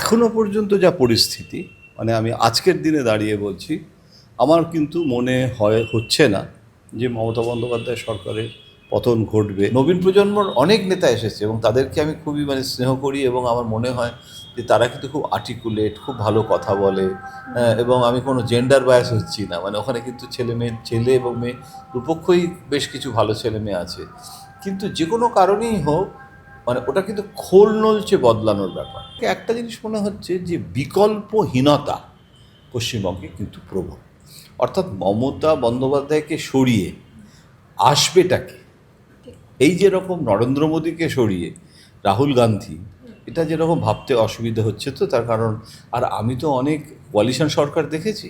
এখনও পর্যন্ত যা পরিস্থিতি মানে আমি আজকের দিনে দাঁড়িয়ে বলছি আমার কিন্তু মনে হয় হচ্ছে না যে মমতা বন্দ্যোপাধ্যায় সরকারের পতন ঘটবে। নবীন প্রজন্মর অনেক নেতা এসেছে এবং তাদেরকে আমি খুবই মানে স্নেহ করি এবং আমার মনে হয় যে তারা কিন্তু খুব আর্টিকুলেট খুব ভালো কথা বলে হ্যাঁ, এবং আমি কোনো জেন্ডার বায়াস হচ্ছি না। মানে ওখানে কিন্তু ছেলে মেয়ে ছেলে এবং মেয়ে দুপক্ষই বেশ কিছু ভালো ছেলে মেয়ে আছে। কিন্তু যে কোনো কারণেই হোক মানে ওটা কিন্তু খোল নলচে বদলানোর ব্যাপার। একটা জিনিস মনে হচ্ছে যে বিকল্পহীনতা পশ্চিমবঙ্গে কিন্তু প্রবল। অর্থাৎ মমতা বন্দ্যোপাধ্যায়কে সরিয়ে আসবেটাকে এই যেরকম নরেন্দ্র মোদীকে সরিয়ে রাহুল গান্ধী, এটা যেরকম ভাবতে অসুবিধা হচ্ছে তো তার কারণ, আর আমি তো অনেক কোয়ালিশন সরকার দেখেছি।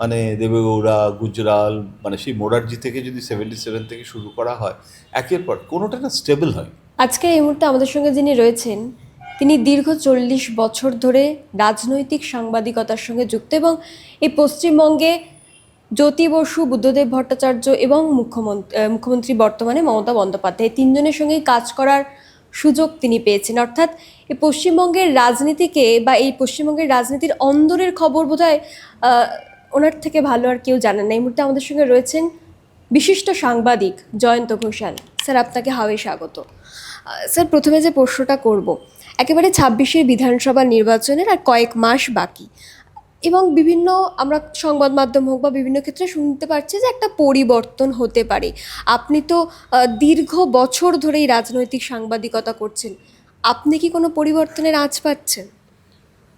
মানে দেবেগৌড়া, গুজরাল মানে সেই মোরারজি থেকে যদি সেভেন্টি সেভেন থেকে শুরু করা হয়, একের পর কোনোটা না স্টেবল হয় আজকে এই মুহূর্তে আমাদের সঙ্গে যিনি রয়েছেন, তিনি দীর্ঘ চল্লিশ বছর ধরে রাজনৈতিক সাংবাদিকতার সঙ্গে যুক্ত এবং এই পশ্চিমবঙ্গে জ্যোতি বসু, বুদ্ধদেব ভট্টাচার্য এবং মুখ্যমন্ত্রী মুখ্যমন্ত্রী বর্তমানে মমতা বন্দ্যোপাধ্যায় তিনজনের সঙ্গেই কাজ করার সুযোগ তিনি পেয়েছেন। অর্থাৎ এই পশ্চিমবঙ্গের রাজনীতিকে বা এই পশ্চিমবঙ্গের রাজনীতির অন্দরের খবর বোধহয় ওনার থেকে ভালো আর কেউ জানেন না। এই মুহূর্তে আমাদের সঙ্গে রয়েছেন বিশিষ্ট সাংবাদিক জয়ন্ত ঘোষাল। স্যার, আপনাকে হাওয়ে স্বাগত। স্যার প্রথমে যে প্রশ্নটা করব, একেবারে ছাব্বিশের বিধানসভা নির্বাচনের আর কয়েক মাস বাকি। এবং বিভিন্ন আমরা সংবাদ মাধ্যম হোক বা বিভিন্ন ক্ষেত্রে শুনতে পারছি যে একটা পরিবর্তন হতে পারে। আপনি তো দীর্ঘ বছর ধরেই রাজনৈতিক সাংবাদিকতা করছেন। আপনি কি কোনো পরিবর্তনের আঁচ পাচ্ছেন?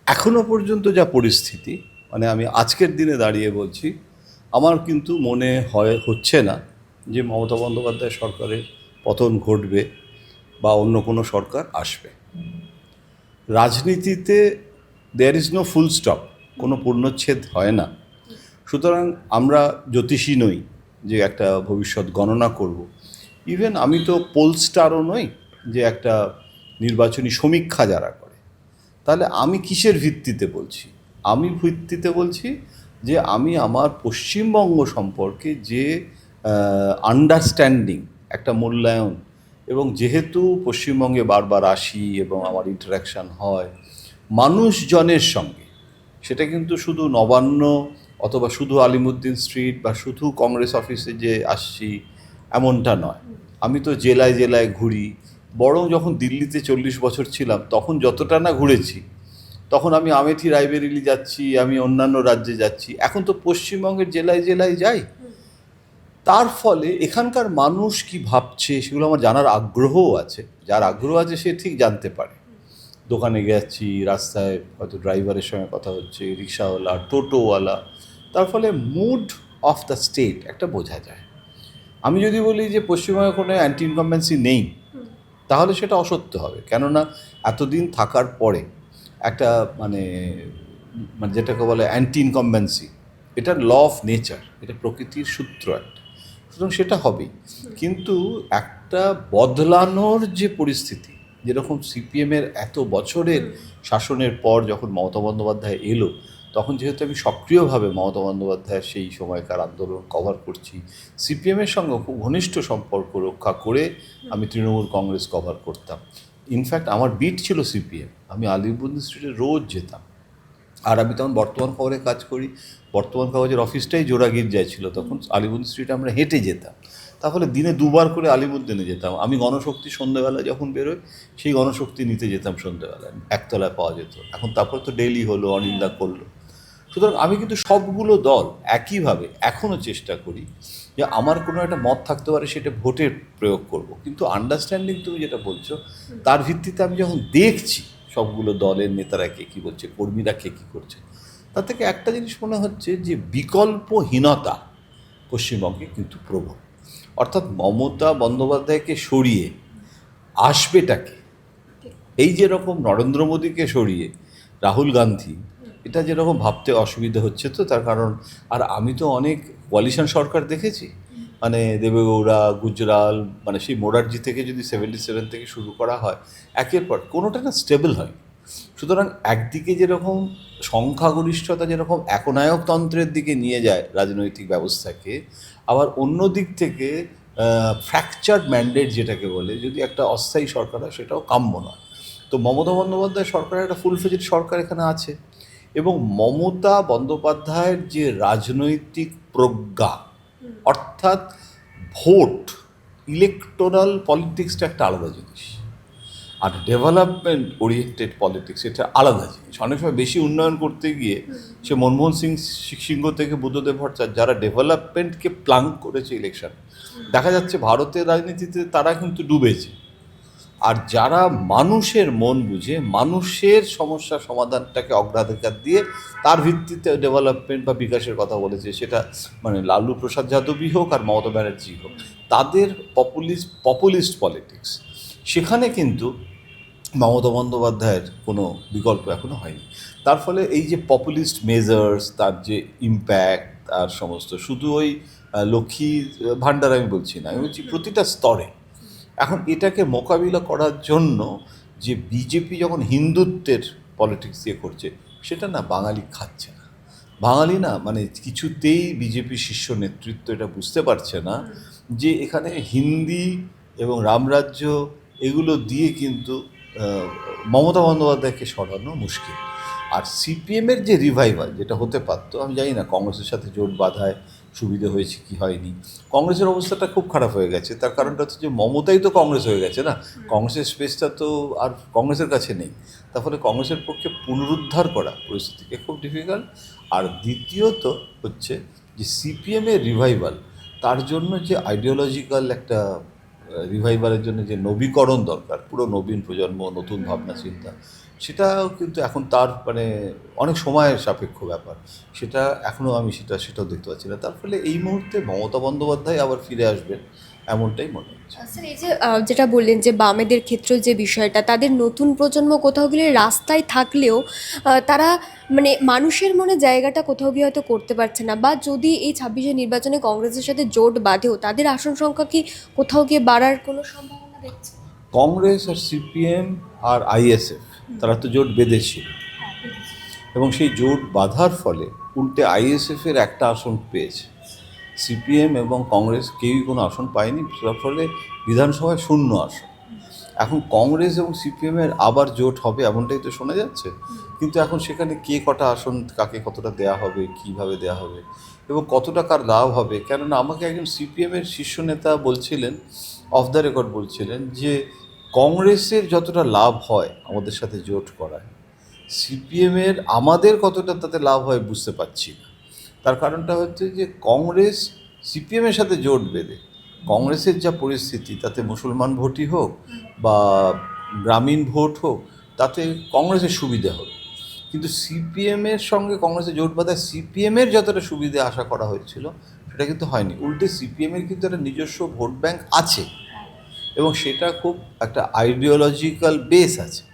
এখনও পর্যন্ত যা পরিস্থিতি মানে আমি আজকের দিনে দাঁড়িয়ে বলছি, আমার কিন্তু মনে হয়, হচ্ছে না যে মমতা বন্দ্যোপাধ্যায় সরকারের পতন ঘটবে। বা অন্য কোনো সরকার আসবে। রাজনীতিতে there is no full stop কোনো পূর্ণচ্ছেদ হয় না। সুতরাং আমরা জ্যোতিষী নই যে একটা ভবিষ্যৎ গণনা করব। ইভেন আমি তো পোলস্টারও নই যে একটা নির্বাচনী সমীক্ষা যারা করে। তাহলে আমি কিসের ভিত্তিতে বলছি? আমি ভিত্তিতে বলছি যে আমি আমার পশ্চিমবঙ্গ সম্পর্কে যে আন্ডারস্ট্যান্ডিং একটা মূল্যায়ন এবং যেহেতু পশ্চিমবঙ্গে বারবার আসি এবং আমার ইন্টারাকশান হয়, মানুষজনের সঙ্গে, সেটা কিন্তু শুধু নবান্ন অথবা শুধু আলিমুদ্দিন স্ট্রিট বা শুধু কংগ্রেস অফিসে যে আসছি, এমনটা নয়। আমি তো জেলায় জেলায় ঘুরি, বরং যখন দিল্লিতে চল্লিশ বছর ছিলাম, তখন যতটা না ঘুরেছি, তখন আমি আমেথি রায়বেরিলি যাচ্ছি, আমি অন্যান্য রাজ্যে যাচ্ছি। এখন তো পশ্চিমবঙ্গের জেলায় জেলায় যাই তার ফলে এখানকার মানুষ কি ভাবছে সেগুলো আমার জানার আগ্রহও আছে। যার আগ্রহ আছে সে ঠিক জানতে পারে। দোকানে গেছি, রাস্তায় হয়তো ড্রাইভারের সঙ্গে কথা হচ্ছে, রিক্সাওয়ালা, টোটোওয়ালা। তার ফলে মুড অফ দ্য স্টেট একটা বোঝা যায়। আমি যদি বলি যে পশ্চিমবঙ্গে কোনো অ্যান্টি ইনকাম্বেন্সি নেই, তাহলে সেটা অসত্য হবে। কেননা এতদিন থাকার পরে একটা মানে মানে যেটাকে বলে অ্যান্টি ইনকাম্বেন্সি এটা ল অফ নেচার এটা প্রকৃতির সূত্র একটা। সুতরাং সেটা হবেই। কিন্তু একটা বদলানোর যে পরিস্থিতি যেরকম সিপিএমের এত বছরের শাসনের পর যখন মমতা বন্দ্যোপাধ্যায় এলো তখন যেহেতু আমি সক্রিয়ভাবে মমতা বন্দ্যোপাধ্যায়ের সেই সময়কার আন্দোলন কভার করছি সিপিএমের সঙ্গে খুব ঘনিষ্ঠ সম্পর্ক রক্ষা করে আমি তৃণমূল কংগ্রেস কভার করতাম। ইনফ্যাক্ট আমার বিট ছিল সিপিএম। আমি আলিপুর স্ট্রিটে রোজ যেতাম। আর আমি তখন বর্তমান খবরে কাজ করি। বর্তমান কাগজের অফিসটাই জোড়াগির ছিল তখন আলিপুর স্ট্রিটে আমরা হেঁটে যেতাম। তাহলে দিনে দুবার করে আলিমুদ্দিনে যেতাম। আমি গণশক্তি সন্ধ্যেবেলা যখন বেরোই, সেই গণশক্তি নিতে যেতাম সন্ধ্যেবেলায়। একতলায় পাওয়া যেত। এখন তারপর তো ডেইলি হলো, অনিন্দা করল। সুতরাং আমি কিন্তু সবগুলো দল একইভাবে এখনও চেষ্টা করি যে আমার কোনো একটা মত থাকতে পারে, সেটা ভোটের প্রয়োগ করব। কিন্তু আন্ডারস্ট্যান্ডিং তুমি যেটা বলছো, তার ভিত্তিতে আমি যখন দেখছি সবগুলো দলের নেতারা কে কী বলছে, কর্মীরা কে কী করছে? তার থেকে একটা জিনিস মনে হচ্ছে যে বিকল্পহীনতা পশ্চিমবঙ্গে কিন্তু প্রবল। অর্থাৎ মমতা বন্দ্যোপাধ্যায়কে সরিয়ে আসবেটাকে এই যেরকম নরেন্দ্র মোদীকে সরিয়ে রাহুল গান্ধী, এটা যেরকম ভাবতে অসুবিধা হচ্ছে তো তার কারণ, আর আমি তো অনেক কোয়ালিশন সরকার দেখেছি। মানে দেবেগৌড়া, গুজরাল মানে সেই মোরারজি থেকে যদি সেভেন্টি সেভেন থেকে শুরু করা হয়, একের পর কোনোটা না স্টেবল হয় সুতরাং একদিকে যেরকম সংখ্যাগরিষ্ঠতা যেরকম একনায়কতন্ত্রের দিকে নিয়ে যায় রাজনৈতিক ব্যবস্থাকে, আবার অন্য দিক থেকে ফ্র্যাকচার্ড ম্যান্ডেট যেটাকে বলে, যদি একটা অস্থায়ী সরকার হয় সেটাও কাম্য নয়। তো মমতা বন্দ্যোপাধ্যায় সরকারের একটা ফুল ফেজেড সরকার এখানে আছে এবং মমতা বন্দ্যোপাধ্যায়ের যে রাজনৈতিক প্রজ্ঞা অর্থাৎ ভোট ইলেকটোরাল পলিটিক্সটা একটা আলাদা জিনিস। আর ডেভেলপমেন্ট ওরিয়েন্টেড পলিটিক্স এটা আলাদা জিনিস। অনেক সময় বেশি উন্নয়ন করতে গিয়ে সে মনমোহন সিং সিংহ থেকে বুদ্ধদেব ভট্টাচার্য যারা ডেভেলপমেন্টকে প্লাং করেছে ইলেকশন দেখা যাচ্ছে ভারতের রাজনীতিতে তারা কিন্তু ডুবেছে। আর যারা মানুষের মন বুঝে মানুষের সমস্যা সমাধানটাকে অগ্রাধিকার দিয়ে তার ভিত্তিতে ডেভেলপমেন্ট বা বিকাশের কথা বলেছে সেটা মানে লালু প্রসাদ যাদবই হোক আর মমতা ব্যানার্জি হোক তাদের পপুলিস্ট পপুলিস্ট পলিটিক্স সেখানে কিন্তু মমতা বন্দ্যোপাধ্যায়ের কোনো বিকল্প এখনও হয়নি। তার ফলে এই যে পপুলিস্ট মেজার্স তার যে ইম্প্যাক্ট তার সমস্ত শুধু ওই লক্ষ্মী ভাণ্ডার আমি বলছি না আমি বলছি প্রতিটা স্তরে এখন এটাকে মোকাবিলা করার জন্য যে বিজেপি যখন হিন্দুত্বের পলিটিক্স দিয়ে করছে, সেটা না বাঙালি খাচ্ছে না। বাঙালি না মানে কিছুতেই বিজেপি শীর্ষ নেতৃত্ব এটা বুঝতে পারছে না যে এখানে হিন্দি এবং রামরাজ্য এগুলো দিয়ে কিন্তু মমতা বন্দ্যোপাধ্যায়কে সরানো মুশকিল। আর সিপিএমের যে রিভাইভাল যেটা হতে পারতো, আমি জানি না, কংগ্রেসের সাথে জোট বাঁধায় সুবিধে হয়েছে কি হয়নি। কংগ্রেসের অবস্থাটা খুব খারাপ হয়ে গেছে। তার কারণটা হচ্ছে যে মমতাই তো কংগ্রেস হয়ে গেছে না? কংগ্রেসের স্পেসটা তো আর কংগ্রেসের কাছে নেই। তার ফলে কংগ্রেসের পক্ষে পুনরুদ্ধার করা পরিস্থিতিকে খুব ডিফিকাল্ট আর দ্বিতীয়ত হচ্ছে যে সিপিএমের রিভাইভাল তার জন্য যে আইডিওলজিক্যাল একটা রিভাইভালের জন্য যে নবীকরণ দরকার পুরো নবীন প্রজন্ম নতুন ভাবনা চিন্তা সেটাও কিন্তু এখন তার মানে অনেক সময়ের সাপেক্ষ ব্যাপার। সেটা এখনও আমি সেটা সেটাও দেখতে পাচ্ছি না। তার ফলে এই মুহূর্তে মমতা বন্দ্যোপাধ্যায় আবার ফিরে আসবেন এমনটাই মনে হচ্ছে। স্যার এই যে যেটা বললেন যে বামেদের ক্ষেত্রে যে বিষয়টা তাদের নতুন প্রজন্ম কোথাও গেলে রাস্তায় থাকলেও তারা মানে মানুষের মনে জায়গাটা কোথাও গিয়ে হয়তো করতে পারছে না। বা যদি এই ছাব্বিশে নির্বাচনে কংগ্রেসের সাথে জোট বাঁধেও তাদের আসন সংখ্যা কি কোথাও গিয়ে বাড়ার কোনো সম্ভাবনা দেখছে কংগ্রেস আর সিপিএম আর আইএসএফ তারা তো জোট বেঁধেছিল। এবং সেই জোট বাঁধার ফলে উল্টে আইএসএফের একটা আসন পেয়েছে। সিপিএম এবং কংগ্রেস কেউই কোনো আসন পায়নি তার ফলে বিধানসভায় শূন্য আসন। এখন কংগ্রেস এবং সিপিএমের আবার জোট হবে এমনটাই তো শোনা যাচ্ছে। কিন্তু এখন সেখানে কে কটা আসন কাকে কতটা দেয়া হবে কীভাবে দেয়া হবে এবং কতটা কার লাভ হবে? কেননা আমাকে একজন সিপিএমের শীর্ষ নেতা বলছিলেন অফ দ্য রেকর্ড বলছিলেন যে কংগ্রেসের যতটা লাভ হয় আমাদের সাথে জোট করায়, সিপিএমের আমাদের কতটা তাতে লাভ হয় বুঝতে পারছি না। তার কারণটা হচ্ছে যে কংগ্রেস সিপিএমের সাথে জোট বেঁধে, কংগ্রেসের যা পরিস্থিতি, তাতে মুসলমান ভোটই হোক বা গ্রামীণ ভোট হোক, তাতে কংগ্রেসের সুবিধে হবে। কিন্তু সিপিএমের সঙ্গে কংগ্রেসের জোট বাঁধায় সিপিএমের যতটা সুবিধে আশা করা হয়েছিল, সেটা কিন্তু হয়নি। উল্টে সিপিএমের কিন্তু একটা নিজস্ব ভোট ব্যাংক আছে। এবং সেটা খুব একটা আইডিওলজিক্যাল বেস আছে।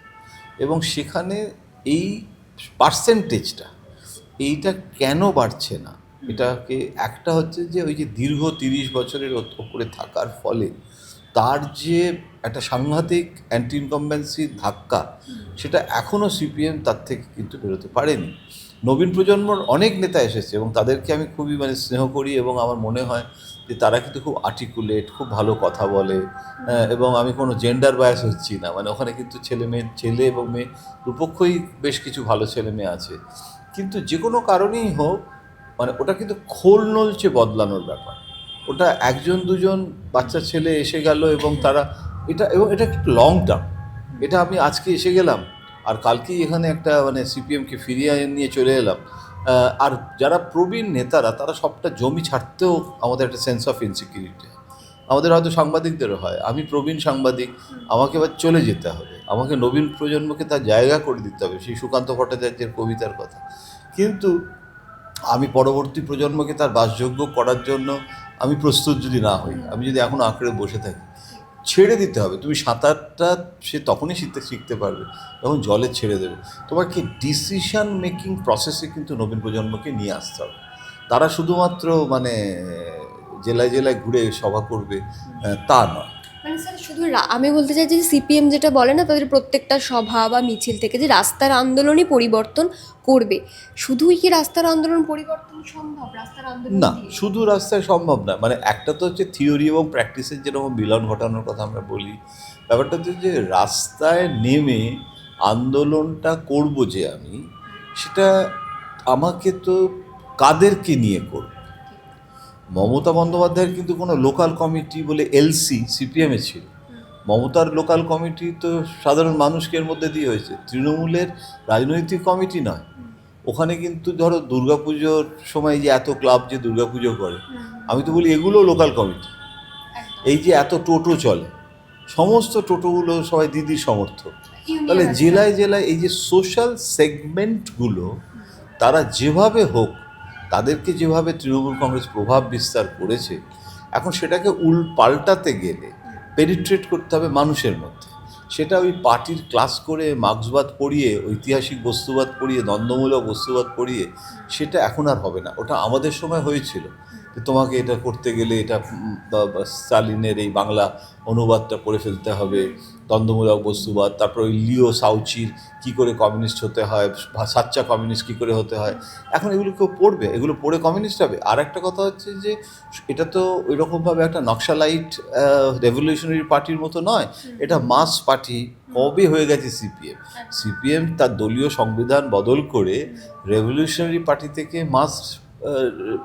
এবং সেখানে এই পার্সেন্টেজটা এইটা কেন বাড়ছে না? এটাকে একটা হচ্ছে যে ওই যে দীর্ঘ তিরিশ বছরের ওপরে থাকার ফলে তার যে একটা সাংঘাতিক অ্যান্টি ইনকম্বেন্সি ধাক্কা, সেটা এখনও সিপিএম তার থেকে কিন্তু বেরোতে পারেনি। নবীন প্রজন্মর অনেক নেতা এসেছে এবং তাদেরকে আমি খুবই মানে স্নেহ করি এবং আমার মনে হয় যে তারা কিন্তু খুব আর্টিকুলেট খুব ভালো কথা বলে হ্যাঁ, এবং আমি কোনো জেন্ডার বায়াস হচ্ছি না। মানে ওখানে কিন্তু ছেলে মেয়ে ছেলে এবং মেয়ে দুপক্ষই বেশ কিছু ভালো ছেলে মেয়ে আছে। কিন্তু যে কোনো কারণেই হোক মানে ওটা কিন্তু খোল নলচে বদলানোর ব্যাপার। ওটা একজন দুজন বাচ্চা ছেলে এসে গেল এবং তারা এটা এবং এটা একটু লং টার্ম এটা আমি আজকে এসে গেলাম আর কালকেই এখানে একটা মানে সিপিএমকে ফিরিয়ে নিয়ে চলে এলাম। আর যারা প্রবীণ নেতারা তারা সবটা জমি ছাড়তেও আমাদের একটা সেন্স অফ ইনসিকিউরিটি আমাদের হয়তো সাংবাদিকদেরও হয় আমি প্রবীণ সাংবাদিক আমাকে এবার চলে যেতে হবে। আমাকে নবীন প্রজন্মকে তার জায়গা করে দিতে হবে সেই সুকান্ত ভট্টাচার্যের কবিতার কথা। কিন্তু আমি পরবর্তী প্রজন্মকে তার বাসযোগ্য করার জন্য আমি প্রস্তুত যদি না হই আমি যদি এখন আঁকড়ে বসে থাকি ছেড়ে দিতে হবে। তুমি সাঁতারটা সে তখনই শিখতে শিখতে পারবে তখন জলে ছেড়ে দেবে। তোমাকে ডিসিশান মেকিং প্রসেসে কিন্তু নবীন প্রজন্মকে নিয়ে আসতে হবে। তারা শুধুমাত্র মানে জেলায় জেলায় ঘুরে সভা করবে তা নয়। মানে স্যার শুধু শুধু আমি বলতে চাইছি যে সিপিএম যেটা বলে না তাদের প্রত্যেকটা সভা বা মিছিল থেকে যে রাস্তার আন্দোলনই পরিবর্তন করবে। শুধুই কি রাস্তার আন্দোলন পরিবর্তন সম্ভব? রাস্তার আন্দোলন না শুধু রাস্তায় সম্ভব না মানে একটা তো হচ্ছে থিওরি এবং প্র্যাকটিসের যেরকম মিলন ঘটানোর কথা আমরা বলি ব্যাপারটা হচ্ছে যে রাস্তায় নেমে আন্দোলনটা করব যে আমি সেটা আমাকে তো কাদেরকে নিয়ে করব? মমতা বন্দ্যোপাধ্যায়ের কিন্তু কোনো লোকাল কমিটি বলে এলসি সিপিএমে ছিল। মমতার লোকাল কমিটি তো সাধারণ মানুষকে এর মধ্যে দিয়ে হয়েছে। তৃণমূলের রাজনৈতিক কমিটি নয়। ওখানে কিন্তু ধরো দুর্গাপুজোর সময় যে এত ক্লাব যে দুর্গাপুজো করে আমি তো বলি এগুলো লোকাল কমিটি এই যে এত টোটো চলে সমস্ত টোটোগুলো সবাই দিদির সমর্থক। তাহলে জেলায় জেলায় এই যে সোশ্যাল সেগমেন্টগুলো তারা যেভাবে হোক তাদেরকে যেভাবে তৃণমূল কংগ্রেস প্রভাব বিস্তার করেছে, এখন সেটাকে উল পাল্টাতে গেলে পেনিট্রেট করতে হবে মানুষের মধ্যে। সেটা ওই পার্টির ক্লাস করে মার্ক্সবাদ পড়িয়ে, ঐতিহাসিক বস্তুবাদ পড়িয়ে, দ্বন্দ্বমূলক বস্তুবাদ পড়িয়ে, সেটা এখন আর হবে না। ওটা আমাদের সময় হয়েছিল যে তোমাকে এটা করতে গেলে এটা স্টালিনের এই বাংলা অনুবাদটা করে ফেলতে হবে দ্বন্দ্বমূলক বস্তুবাদ তারপর ওই লিও সাউচির কী করে কমিউনিস্ট হতে হয় সাচ্চা কমিউনিস্ট কী করে হতে হয়। এখন এগুলো কেউ পড়বে? এগুলো পড়ে কমিউনিস্ট হবে? আর একটা কথা হচ্ছে যে এটা তো ওই রকমভাবে একটা নকশালাইট রেভলিউশনারি পার্টির মতো নয়। এটা মাস পার্টি কবে হয়ে গেছে সিপিএম সিপিএম তার দলীয় সংবিধান বদল করে রেভলিউশনারি পার্টি থেকে মাস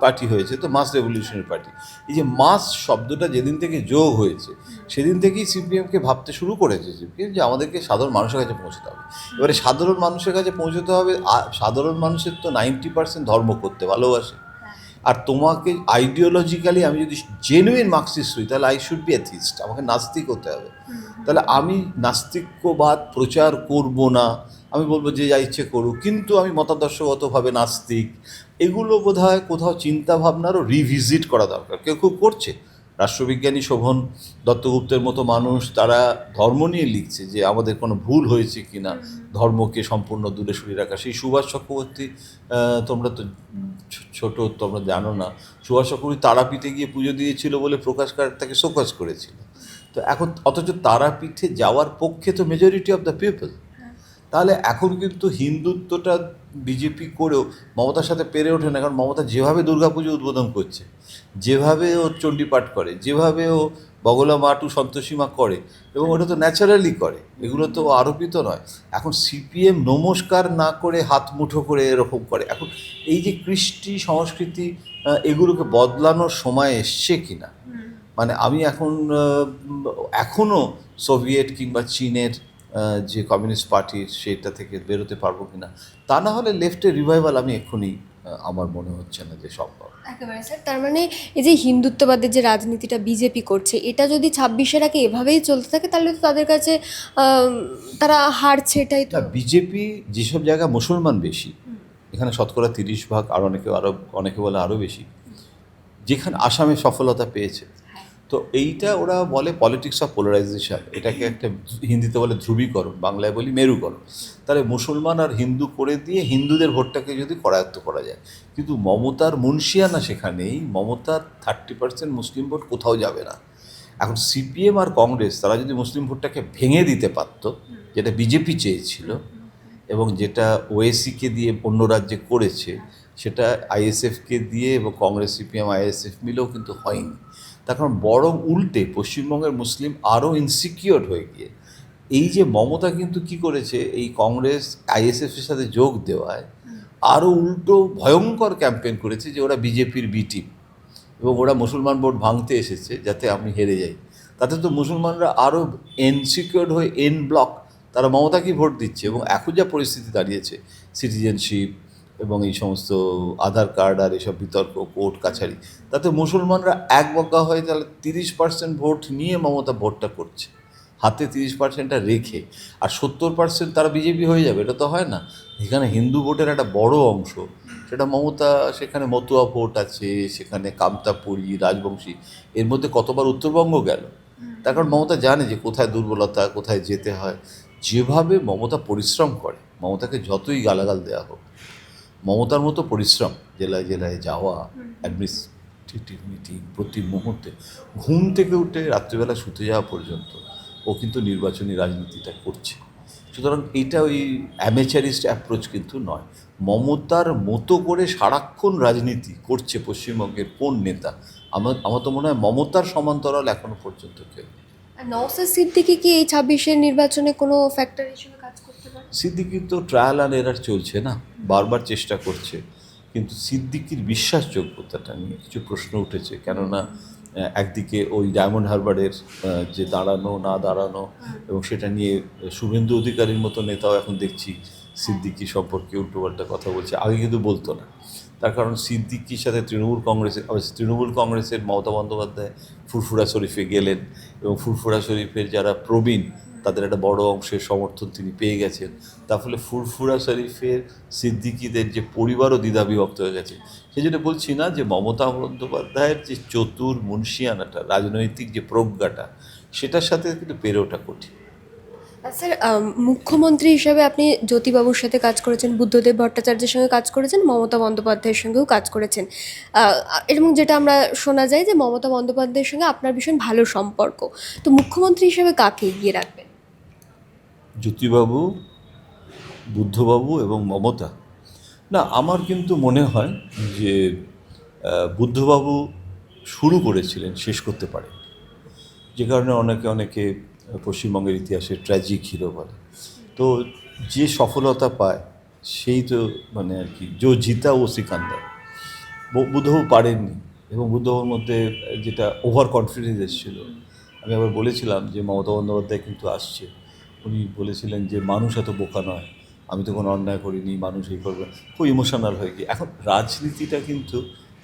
পার্টি হয়েছে, তো মাস রেভলিউশনারি পার্টি। এই যে মাস শব্দটা যেদিন থেকে যোগ হয়েছে, সেদিন থেকেই সিপিএমকে ভাবতে শুরু করেছে সিপিএম যে আমাদেরকে সাধারণ মানুষের কাছে পৌঁছতে হবে। এবারে সাধারণ মানুষের কাছে পৌঁছতে হবে সাধারণ মানুষের তো নাইনটি পার্সেন্ট ধর্ম করতে ভালোবাসে। আর তোমাকে আইডিওলজিক্যালি আমি যদি জেনুইন মার্কসিস্ট হই, তাহলে আই শুড বি অ্যাথিস্ট আমাকে নাস্তিক হতে হবে। তাহলে আমি নাস্তিক্যবাদ প্রচার করব না, আমি বলব যে যা ইচ্ছে করুক, কিন্তু আমি মতাদর্শগতভাবে নাস্তিক এগুলো বোধ হয় কোথাও চিন্তা ভাবনারও রিভিজিট করা দরকার। কেউ খুব করছে। রাষ্ট্রবিজ্ঞানী শোভন দত্তগুপ্তের মতো মানুষ, তারা ধর্ম নিয়ে লিখছে যে আমাদের কোনো ভুল হয়েছে কি না ধর্মকে সম্পূর্ণ দূরে সরিয়ে রাখা। সেই সুভাষ চক্রবর্তী তোমরা তো ছোট, তোমরা জানো না, সুভাষ চক্রবর্তী তারাপীঠে গিয়ে পুজো দিয়েছিল বলে প্রকাশ তাকে শোকজ করেছিল। তো এখন অথচ তারাপীঠে যাওয়ার পক্ষে তো মেজরিটি অফ দ্য পিপল তাহলে এখন কিন্তু হিন্দুত্বটা বিজেপি করেও মমতার সাথে পেরে ওঠে না কারণ মমতা যেভাবে দুর্গাপুজো উদ্বোধন করছে যেভাবে ও চণ্ডীপাঠ করে যেভাবে ও বগলা মাটু সন্তোষীমা করে এবং ওটা তো ন্যাচারালি করে এগুলো তো আরোপিত নয়। এখন সিপিএম নমস্কার না করে হাত মুঠো করে এরকম করে এখন এই যে কৃষ্টি সংস্কৃতি এগুলোকে বদলানোর সময় এসছে কিনা? মানে আমি এখন এখনও সোভিয়েট কিংবা চীনের যে কমিউনিস্ট পার্টির সেটা থেকে বেরোতে পারব কিনা তা না হলে লেফটের রিভাইভাল আমি এক্ষুনি আমার মনে হচ্ছে না যে সম্ভব। একেবারে স্যার তার মানে এই যে হিন্দুত্ববাদের যে রাজনীতিটা বিজেপি করছে এটা যদি ছাব্বিশের আগে এভাবেই চলতে থাকে তাহলে তো তাদের কাছে তারা হারছে এটাই তো। বিজেপি যেসব জায়গায় মুসলমান বেশি এখানে শতকরা তিরিশ ভাগ আর অনেকে আরও অনেকে বলে আরও বেশি যেখানে আসামে সফলতা পেয়েছে তো এইটা ওরা বলে পলিটিক্স অফ পোলারাইজেশন এটাকে একটা হিন্দিতে বলে ধ্রুবীকরণ, বাংলায় বলি মেরুকরণ। তাহলে মুসলমান আর হিন্দু করে দিয়ে হিন্দুদের ভোটটাকে যদি করায়ত্ত করা যায়। কিন্তু মমতার মুন্সিয়ানা সেখানেই, মমতার থার্টি পার্সেন্ট মুসলিম ভোট কোথাও যাবে না। এখন সিপিএম আর কংগ্রেস, তারা যদি মুসলিম ভোটটাকে ভেঙে দিতে পারত, যেটা বিজেপি চেয়েছিল এবং যেটা ওএসিকে দিয়ে অন্য রাজ্যে করেছে, সেটা আইএসএফকে দিয়ে এবং কংগ্রেস সিপিএম আইএসএফ মিলেও কিন্তু হয়নি। তার কারণ বরং উল্টে পশ্চিমবঙ্গের মুসলিম আরও ইনসিকিওর হয়ে গিয়ে। এই যে মমতা কিন্তু কি করেছে এই কংগ্রেস আইএসএফের সাথে যোগ দেওয়ায় আরও উল্টো ভয়ঙ্কর ক্যাম্পেইন করেছে যে ওরা বিজেপির বি টিম এবং ওরা মুসলমান ভোট ভাঙতে এসেছে যাতে আমি হেরে যাই। তাতে তো মুসলমানরা আরও এনসিকিওর হয়ে এন ব্লক তারা মমতাকেই ভোট দিচ্ছে এবং এখন যা পরিস্থিতি দাঁড়িয়েছে সিটিজেনশিপ এবং এই সমস্ত আধার কার্ড আর এসব বিতর্ক কোর্ট কাছারি তাতে মুসলমানরা এক বকা হয় তাহলে তিরিশ পার্সেন্ট ভোট নিয়ে মমতা ভোটটা করছে। হাতে তিরিশ পার্সেন্টটা রেখে আর সত্তর পার্সেন্ট তারা বিজেপি হয়ে যাবে এটা তো হয় না। এখানে হিন্দু ভোটের একটা বড় অংশ সেটা মমতা সেখানে মতুয়া ভোট আছে সেখানে কামতাপুরী রাজবংশী এর মধ্যে কতবার উত্তরবঙ্গ গেল। তার কারণ মমতা জানে যে কোথায় দুর্বলতা কোথায় যেতে হয়। যেভাবে মমতা পরিশ্রম করে মমতাকে যতই গালাগাল দেওয়া হোক মমতার মতো পরিশ্রম জেলায় জেলায় যাওয়া অ্যাডমিনিস্ট্রেটিভ মিটিং প্রতি মুহূর্তে ঘুম থেকে উঠে রাত্রিবেলা শুতে যাওয়া পর্যন্ত ও কিন্তু নির্বাচনী রাজনীতিটা করছে। সুতরাং এটা ওই অ্যামেচারিস্ট অ্যাপ্রোচ কিন্তু নয়। মমতার মতো করে সারাক্ষণ রাজনীতি করছে পশ্চিমবঙ্গের কোন নেতা? আমার আমার তো মনে হয় মমতার সমান্তরাল এখনও পর্যন্ত কেউ আর নওসাদ সিদ্দিকি কি এই ছাব্বিশের নির্বাচনে কোনো ফ্যাক্টর হিসেবে কাজ সিদ্দিকির তো ট্রায়াল অ্যান্ড এরার চলছে না বারবার চেষ্টা করছে। কিন্তু সিদ্দিকির বিশ্বাসযোগ্যতাটা নিয়ে কিছু প্রশ্ন উঠেছে কেননা একদিকে ওই ডায়মন্ড হারবারের যে দাঁড়ানো না দাঁড়ানো এবং সেটা নিয়ে শুভেন্দু অধিকারীর মতো নেতাও এখন দেখছি সিদ্দিকি সম্পর্কে উল্টোপাল্টা কথা বলছে আগে কিন্তু বলতো না। তার কারণ সিদ্দিকির সাথে তৃণমূল কংগ্রেসের তৃণমূল কংগ্রেসের মমতা বন্দ্যোপাধ্যায় ফুরফুরা শরীফে গেলেন এবং ফুরফুরা শরীফের যারা প্রবীণ তাদের একটা বড় অংশের সমর্থন তিনি পেয়ে গেছেন। তার ফলে ফুরফুরা শরীফের সিদ্দিকিদের যে পরিবারও দ্বিধাবিভক্ত হয়ে গেছে। সেই জন্য বলছি না যে মমতা বন্দ্যোপাধ্যায়ের যে চতুর মুন্সিয়ানাটা, রাজনৈতিক যে প্রজ্ঞাটা, সেটার সাথে কিন্তু পেরে ওঠা কঠিন। স্যার মুখ্যমন্ত্রী হিসাবে আপনি জ্যোতিবাবুর সাথে কাজ করেছেন, বুদ্ধদেব ভট্টাচার্যের সঙ্গে কাজ করেছেন, মমতা বন্দ্যোপাধ্যায়ের সঙ্গেও কাজ করেছেন। এবং যেটা আমরা শোনা যায় যে মমতা বন্দ্যোপাধ্যায়ের সঙ্গে আপনার ভীষণ ভালো সম্পর্ক। তো মুখ্যমন্ত্রী হিসাবে কাকে এগিয়ে রাখবেন? জ্যোতিবাবু, বুদ্ধবাবু এবং মমতা। না, আমার কিন্তু মনে হয় যে বুদ্ধবাবু শুরু করেছিলেন, শেষ করতে পারে যে কারণে অনেকে অনেকে পশ্চিমবঙ্গের ইতিহাসে ট্র্যাজিক হিরো বলে। তো যে সফলতা পায়, সেই তো মানে আর কি জো জিতা, ও সিকান্দার বুদ্ধবাবু পারেননি এবং বুদ্ধবাবুর মধ্যে যেটা ওভার কনফিডেন্স এসেছিল। আমি আবার বলেছিলাম যে, মমতা বন্দ্যোপাধ্যায় কিন্তু আসছে। উনি বলেছিলেন যে মানুষ এত বোকা নয়, আমি তো কোনো অন্যায় করিনি, মানুষ এই করবে। খুব ইমোশনাল হয়ে গিয়ে। এখন রাজনীতিটা কিন্তু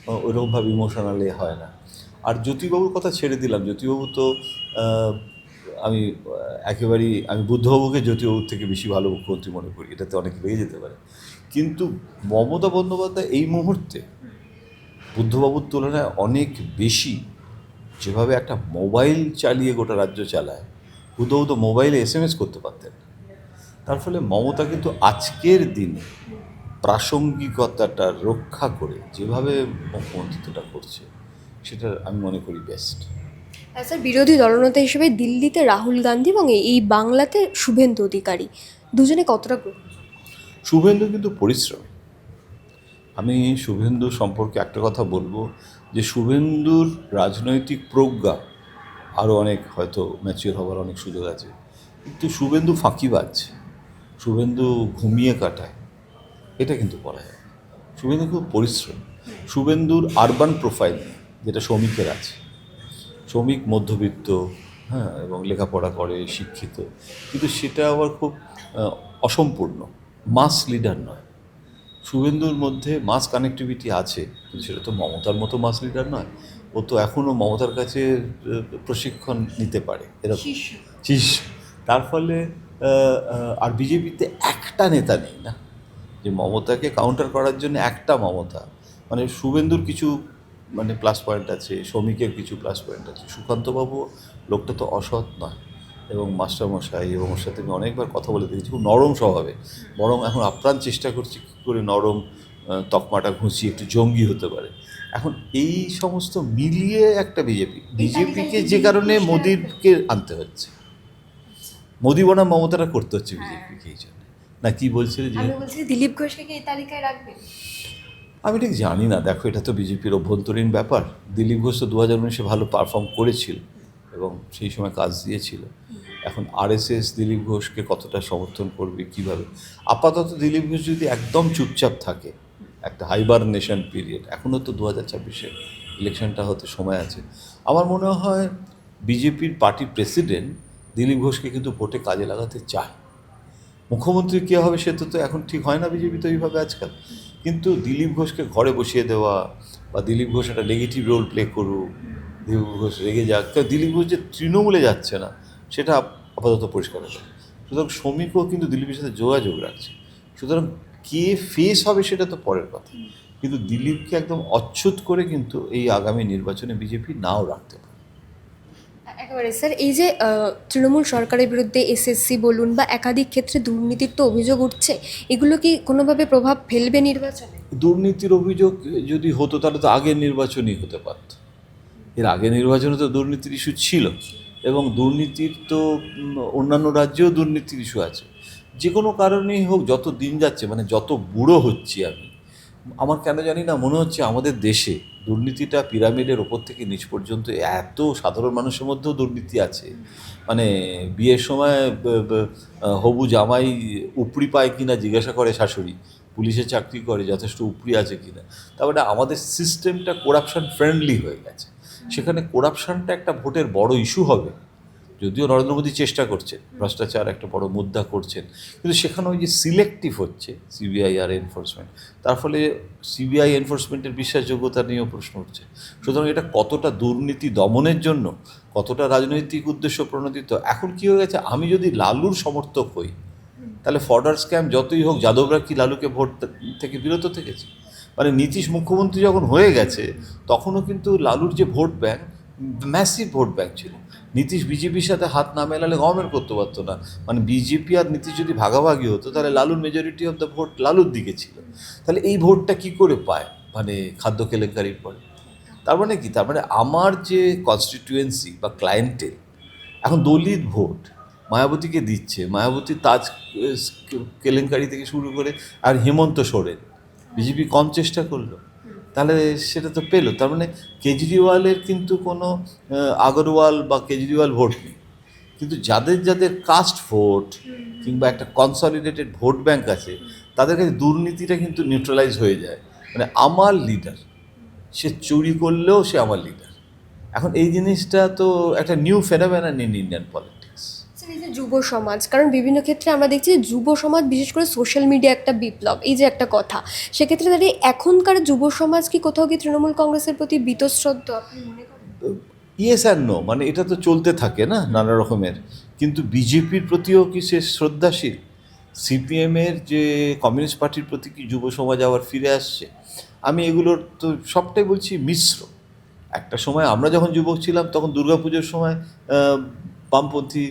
ওইরকমভাবে ইমোশনালে হয় না। আর জ্যোতিবাবুর কথা ছেড়ে দিলাম। জ্যোতিবাবু তো আমি, একেবারেই, আমি বুদ্ধবাবুকে জ্যোতিবাবুর থেকে বেশি ভালো মুখ্যমন্ত্রী মনে করি। এটাতে অনেক লেগে যেতে পারে। কিন্তু মমতা বন্দ্যোপাধ্যায় এই মুহূর্তে বুদ্ধবাবুর তুলনায় অনেক বেশি যেভাবে একটা মোবাইল চালিয়ে গোটা রাজ্য চালায় বুদ্ধবাবু তো মোবাইলে এস এম এস করতে পারতেন। তার ফলে মমতা কিন্তু আজকের দিনে প্রাসঙ্গিকতাটা রক্ষা করে যেভাবে মুখ্যমন্ত্রিত্বটা করছে সেটা আমি মনে করি বেস্ট আর স্যার বিরোধী দলনেতা হিসেবে দিল্লিতে রাহুল গান্ধী এবং এই- বাংলাতে শুভেন্দু অধিকারী দুজনে কতটা শুভেন্দু কিন্তু পরিশ্রমী। আমি শুভেন্দু সম্পর্কে একটা কথা বলব যে শুভেন্দুর রাজনৈতিক প্রজ্ঞা আরও অনেক হয়তো ম্যাচিওর হওয়ার অনেক সুযোগ আছে। কিন্তু শুভেন্দু ফাঁকিবাজ শুভেন্দু ঘুমিয়ে কাটায়। এটা কিন্তু বলা যায়। শুভেন্দু খুব পরিশ্রম। শুভেন্দুর আরবান প্রোফাইল যেটা শ্রমিকের আছে। শ্রমিক মধ্যবিত্ত হ্যাঁ এবং লেখাপড়া করে, শিক্ষিত। কিন্তু সেটা আবার খুব অসম্পূর্ণ। মাস লিডার নয়। শুভেন্দুর মধ্যে মাস কানেক্টিভিটি আছে, কিন্তু সেটা তো মমতার মতো মাস লিডার নয়। ও তো এখনও মমতার কাছে প্রশিক্ষণ নিতে পারে এরকম। শিষ্য। তার ফলে আর বিজেপিতে একটা নেতা নেই না? যে মমতাকে কাউন্টার করার জন্য একটা মমতা। মানে শুভেন্দুর কিছু মানে প্লাস পয়েন্ট আছে শ্রমিকের কিছু প্লাস পয়েন্ট আছে। সুকান্তবাবু লোকটা তো অসৎ নয়। এবং মাস্টারমশাই এবং ওর সাথে আমি অনেকবার কথা বলে দেখেছি খুব নরম স্বভাবে। বরং এখন আপ্রাণ চেষ্টা করছি কী করে নরম তকমাটা ঘুষিয়ে একটু জঙ্গি হতে পারে। এখন এই সমস্ত মিলিয়ে একটা বিজেপি বিজেপিকে যে কারণে মোদিকে আনতে হচ্ছে। মোদি বনাম মমতাটা করতে হচ্ছে বিজেপিকে এই জন্য। না কি বলছিলে যে আমি দিলীপ ঘোষকে এই তালিকায় রাখবেন আমি ঠিক জানি না দেখো এটা তো বিজেপির অভ্যন্তরীণ ব্যাপার। দিলীপ ঘোষ তো দু হাজার উনিশে ভালো পারফর্ম করেছিল এবং সেই সময় কাজ দিয়েছিল। এখন আরএসএস দিলীপ ঘোষকে কতটা সমর্থন করবে কীভাবে? আপাতত দিলীপ ঘোষ যদি একদম চুপচাপ থাকে একটা হাইবার নেশন পিরিয়ড এখনও তো দু হাজার ছাব্বিশে ইলেকশনটা হতে সময় আছে। আমার মনে হয় বিজেপির পার্টি প্রেসিডেন্ট দিলীপ ঘোষকে কিন্তু ভোটে কাজে লাগাতে চায়। মুখ্যমন্ত্রী কে হবে সে তো এখন ঠিক হয় না বিজেপি তো এইভাবে আজকাল। কিন্তু দিলীপ ঘোষকে ঘরে বসিয়ে দেওয়া বা দিলীপ ঘোষ একটা নেগেটিভ রোল প্লে করুক, দিলীপ ঘোষ রেগে যাক দিলীপ ঘোষ যে তৃণমূলে যাচ্ছে না, সেটা আপাতত পরিষ্কার হলো সুতরাং শ্রমিকও কিন্তু দিলীপের সাথে যোগাযোগ রাখছে। সুতরাং কে ফেস হবে সেটা তো পরের কথা। কিন্তু দিলীপকে একদম অচ্ছুত করে কিন্তু এই আগামী নির্বাচনে বিজেপি নাও রাখতে পারে। একেবারে স্যার এই যে তৃণমূল সরকারের বিরুদ্ধে এসএসসি বলুন বা একাধিক ক্ষেত্রে দুর্নীতির তো অভিযোগ উঠছে এগুলো কি কোনোভাবে প্রভাব ফেলবে নির্বাচনে? দুর্নীতির অভিযোগ যদি হতো তাহলে তো আগের নির্বাচনই হতে পারত। এর আগে নির্বাচনে তো দুর্নীতির ইস্যু ছিল। এবং দুর্নীতির তো অন্যান্য রাজ্যেও দুর্নীতির ইস্যু আছে। যে কোনো কারণেই হোক, যত দিন যাচ্ছে মানে যত বুড়ো হচ্ছি আমি, আমার কেন জানি না, মনে হচ্ছে আমাদের দেশে দুর্নীতিটা পিরামিডের ওপর থেকে নিচ পর্যন্ত এত সাধারণ মানুষের মধ্যেও দুর্নীতি আছে। মানে বিয়ের সময় হবু জামাই উপরি পায় কিনা জিজ্ঞাসা করে শাশুড়ি, পুলিশে চাকরি করে, যথেষ্ট উপরি আছে কিনা। তার মানে আমাদের সিস্টেমটা করাপশন ফ্রেন্ডলি হয়ে গেছে। সেখানে করাপশনটা একটা ভোটের বড় ইস্যু হবে। যদিও নরেন্দ্র মোদী চেষ্টা করছেন ভ্রষ্টাচার একটা বড় মুদ্রা করছেন কিন্তু সেখানে ওই যে সিলেক্টিভ হচ্ছে সিবিআই আর এনফোর্সমেন্ট তার ফলে সিবিআই এনফোর্সমেন্টের বিশ্বাসযোগ্যতা নিয়েও প্রশ্ন উঠছে। সুতরাং এটা কতটা দুর্নীতি দমনের জন্য কতটা রাজনৈতিক উদ্দেশ্য প্রণোদিত এখন কি হয়ে গেছে? আমি যদি লালুর সমর্থক হই তাহলে ফর্ডার স্ক্যাম যতই হোক যাদবরা কি লালুকে ভোট থেকে বিরত থেকেছে? মানে নীতিশ মুখ্যমন্ত্রী যখন হয়ে গেছে তখনও কিন্তু লালুর যে vote bank massive vote bank ছিল। নীতিশ বিজেপির সাথে হাত না মেলালে গভর্নমেন্ট করতে পারতো না। মানে বিজেপি আর নীতিশ যদি ভাগাভাগি হতো, তাহলে লালুর মেজরিটি অফ দ্য ভোট লালুর দিকে ছিল। তাহলে এই ভোটটা কি করে পায়? মানে খাদ্য কেলেঙ্কারির পরে তার মানে কি? তার মানে আমার যে কনস্টিটিউয়েন্সি বা ক্লায়েন্টেল এখন দলিত ভোট মায়াবতীকে দিচ্ছে। মায়াবতী তাজ কেলেঙ্কারি থেকে শুরু করে আর হেমন্ত সোরেন। বিজেপি কম চেষ্টা করল। তাহলে সেটা তো পেল। তার মানে কেজরিওয়ালের কিন্তু কোনো আগরওয়াল বা কেজরিওয়াল ভোট নেই। কিন্তু যাদের যাদের কাস্ট ভোট কিংবা একটা কনসলিডেটেড ভোট ব্যাংক আছে তাদের কাছে দুর্নীতিটা কিন্তু নিউট্রালাইজ হয়ে যায়। মানে আমার লিডার সে চুরি করলেও সে আমার লিডার এখন এই জিনিসটা তো একটা new phenomena in Indian politics যুব সমাজ, কারণ বিভিন্ন ক্ষেত্রে আমরা দেখছি যুব সমাজ, বিশেষ করে সোশ্যাল মিডিয়া একটা বিপ্লব, এই যে একটা কথা। সেক্ষেত্রে দাঁড়িয়ে এখনকার যুব সমাজ কি কোথাও কি তৃণমূল কংগ্রেসের প্রতি বীতশ্রদ্ধ, আপনি মনে করেন? ইয়েস অ্যান্ড নো মানে এটা তো চলতে থাকে না নানা রকমের। কিন্তু বিজেপির প্রতিও কি সে শ্রদ্ধাশীল? সিপিএমের যে কমিউনিস্ট পার্টির প্রতি কি যুব সমাজ আবার ফিরে আসছে? আমি এগুলোর তো সবটাই বলছি মিশ্র। একটা সময় আমরা যখন যুবক ছিলাম, তখন দুর্গাপুজোর সময় বামপন্থী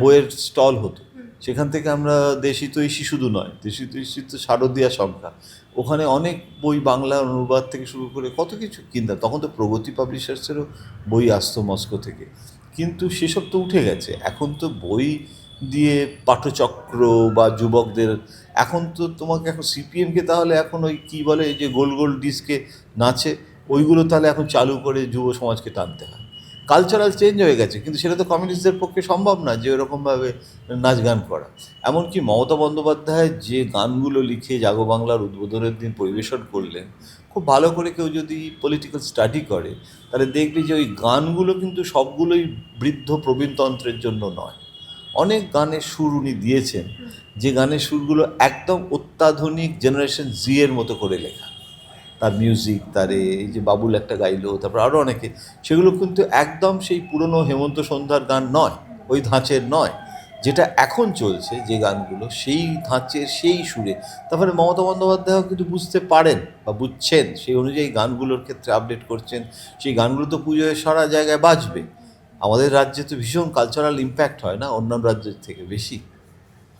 বইয়ের স্টল হতো। সেখান থেকে আমরা দেশি তৈশি শুধু নয় দেশি তৈশি তো শারদীয়া সংখ্যা। ওখানে অনেক বই বাংলা অনুবাদ থেকে শুরু করে কত কিছু কিনতাম তখন তো প্রগতি পাবলিশার্সেরও বই আসতো মস্কো থেকে। কিন্তু সেসব তো উঠে গেছে। এখন তো বই দিয়ে পাঠচক্র বা যুবকদের, এখন তো তোমাকে এখন সিপিএমকে তাহলে এখন ওই কী বলে যে গোল গোল ডিস্কে নাচে, ওইগুলো তাহলে এখন চালু করে যুব সমাজকে টানতে হয়। কালচারাল চেঞ্জ হয়ে গেছে, কিন্তু সেটা তো কমিউনিস্টদের পক্ষে সম্ভব না যে ওরকমভাবে নাচ গান করা। এমনকি মমতা বন্দ্যোপাধ্যায় যে গানগুলো লিখে জাগো বাংলার উদ্বোধনের দিন পরিবেশন করলেন, খুব ভালো করে কেউ যদি পলিটিক্যাল স্টাডি করে, তাহলে দেখবে যে ওই গানগুলো কিন্তু সবগুলোই বৃদ্ধ প্রবীণতন্ত্রের জন্য নয়। অনেক গানের সুর উনি দিয়েছেন, যে গানের সুরগুলো একদম অত্যাধুনিক জেনারেশন জি এর মতো করে লেখা। তার মিউজিক তার এই যে বাবুল একটা গাইলো, তারপর আরও অনেকে। সেগুলো কিন্তু একদম সেই পুরনো হেমন্ত সন্ধ্যার গান নয়, ওই ধাঁচের নয়। যেটা এখন চলছে যে গানগুলো, সেই ধাঁচের সেই সুরে। তারপরে মমতা বন্দ্যোপাধ্যায়ও কিন্তু বুঝতে পারেন বা বুঝছেন, সেই অনুযায়ী গানগুলোর ক্ষেত্রে আপডেট করছেন। সেই গানগুলো তো পুজোয় সারা জায়গায় বাজবে। আমাদের রাজ্যে তো ভীষণ কালচারাল ইম্প্যাক্ট হয় না, অন্যান্য রাজ্যের থেকে বেশি।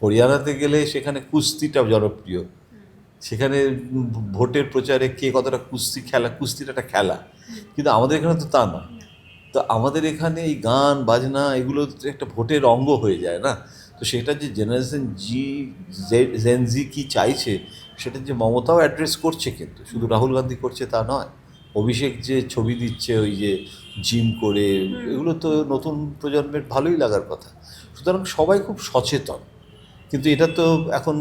হরিয়ানাতে গেলে সেখানে কুস্তিটা জনপ্রিয়। সেখানে ভোটের প্রচারে কে কতটা কুস্তি খেলা কুস্তির একটা খেলা। কিন্তু আমাদের এখানে তো তা না তো আমাদের এখানে এই গান বাজনা এগুলো একটা ভোটের অঙ্গ হয়ে যায় না। তো সেটা যে জেনারেশন জি জেনজি কি চাইছে সেটা যে মমতাও অ্যাড্রেস করছে কিন্তু। শুধু রাহুল গান্ধী করছে তা নয়। অভিষেক যে ছবি দিচ্ছে ওই যে জিম করে এগুলো তো নতুন প্রজন্মের ভালোই লাগার কথা। সুতরাং সবাই খুব সচেতন। কিন্তু এটা তো এখন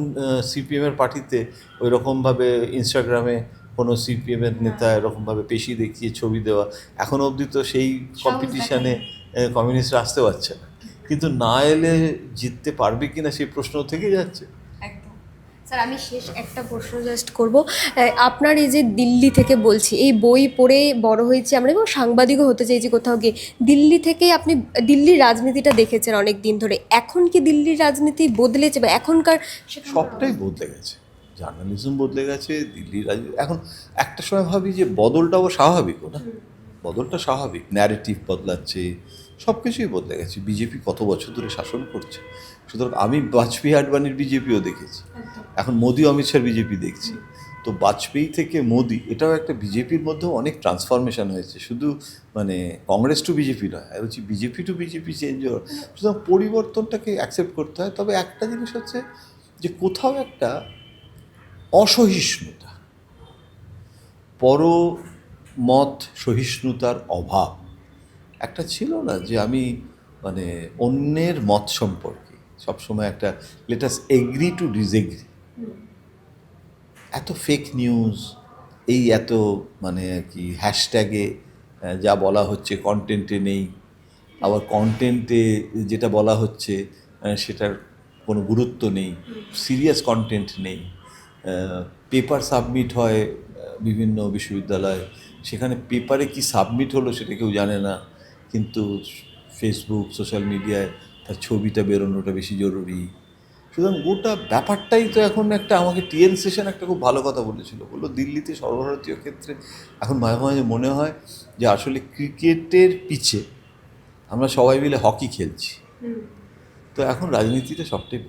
সিপিএমের পার্টিতে ওই রকমভাবে ইনস্টাগ্রামে কোনো সিপিএমের নেতা এরকমভাবে পেশি দেখিয়ে ছবি দেওয়া এখন অবধি তো সেই কম্পিটিশানে কমিউনিস্ট আসতে পারছে না। কিন্তু না এলে জিততে পারবে কি না সেই প্রশ্ন থেকে যাচ্ছে। স্যার, আমি শেষ একটা প্রশ্ন জাস্ট করব। আপনার এই যে দিল্লি থেকে বলছি, এই বই পড়ে বড় হয়েছে আমরা এবং সাংবাদিকও হতে চাইছি কোথাও গিয়ে, দিল্লি থেকে আপনি, দিল্লির রাজনীতিটা দেখেছেন অনেক দিন ধরে। এখন কি দিল্লির রাজনীতি বদলেছে বা এখনকার সবটাই বদলে গেছে। জার্নালিজম বদলে গেছে, দিল্লির রাজনীতি এখন একটা সময় ভাবি যে বদলটাও স্বাভাবিকও না। বদলটা স্বাভাবিক। ন্যারেটিভ বদলাচ্ছে সব কিছুই বদলে গেছে। বিজেপি কত বছর ধরে শাসন করছে? সুতরাং আমি বাজপেয়ী আডবাণীর বিজেপিও দেখেছি। এখন মোদি অমিত শাহর বিজেপি দেখছি। তো বাজপেয়ী থেকে মোদি এটাও একটা বিজেপির মধ্যেও অনেক ট্রান্সফরমেশন হয়েছে। শুধু মানে কংগ্রেস টু বিজেপি নয় আর হচ্ছে বিজেপি টু বিজেপি চেঞ্জ হওয়ার। সুতরাং পরিবর্তনটাকে অ্যাকসেপ্ট করতে হয়। তবে একটা জিনিস হচ্ছে যে কোথাও একটা অসহিষ্ণুতা পরমত সহিষ্ণুতার অভাব। একটা ছিল না যে আমি মানে অন্যের মত সম্পর্কে, সবসময় একটা let us agree to disagree এত ফেক নিউজ এই এত মানে আর কি হ্যাশট্যাগে যা বলা হচ্ছে কন্টেন্টে নেই। আবার কন্টেন্টে যেটা বলা হচ্ছে সেটার কোনো গুরুত্ব নেই সিরিয়াস কন্টেন্ট নেই। পেপার সাবমিট হয় বিভিন্ন বিশ্ববিদ্যালয়ে। সেখানে পেপারে কি সাবমিট হলো সেটা কেউ জানে না কিন্তু ফেসবুক সোশ্যাল মিডিয়ায় তার ছবিটা বেরোনোটা বেশি জরুরি। সুতরাং গোটা ব্যাপারটাই তো এখন একটা আমাকে টিএন সেশন একটা খুব ভালো কথা বলেছিল। বলল দিল্লিতে সর্বভারতীয় ক্ষেত্রে এখন মাঝে মাঝে মনে হয় যে আসলে ক্রিকেটের পিছে আমরা সবাই মিলে হকি খেলছি। তো এখন রাজনীতিটা সবটাই